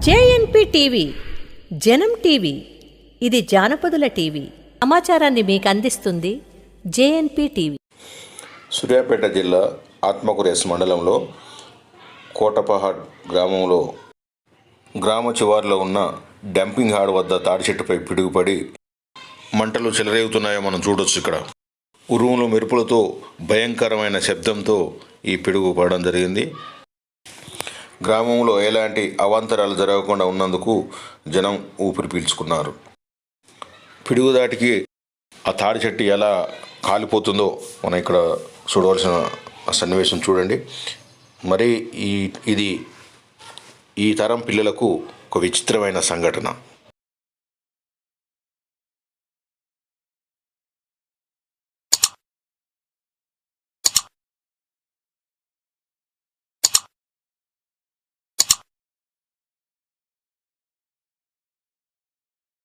JNP TV జనం TV ఇది జానపదుల TV. సమాచారాన్ని మీకు అందిస్తుంది జేఎన్పి టీవీ. సూర్యాపేట జిల్లా ఆత్మకూరేస్ మండలంలో కోటపహాడ్ గ్రామంలో గ్రామ చివారిలో ఉన్న డంపింగ్ హాడ్ వద్ద తాడి చెట్టుపై పిడుగుపడి మంటలు చెలరేగుతున్నాయో మనం చూడొచ్చు ఇక్కడ. ఉరుములు మెరుపులతో భయంకరమైన శబ్దంతో ఈ పిడుగు పడడం జరిగింది. గ్రామంలో ఎలాంటి అవాంతరాలు జరగకుండా ఉన్నందుకు జనం ఊపిరి పీల్చుకున్నారు. పిడుగు దాటికి ఆ తాడి చెట్టు ఎలా కాలిపోతుందో మనం ఇక్కడ చూడవలసిన సన్నివేశం చూడండి. మరి ఈ ఇది ఈ తరం పిల్లలకు ఒక విచిత్రమైన సంఘటన.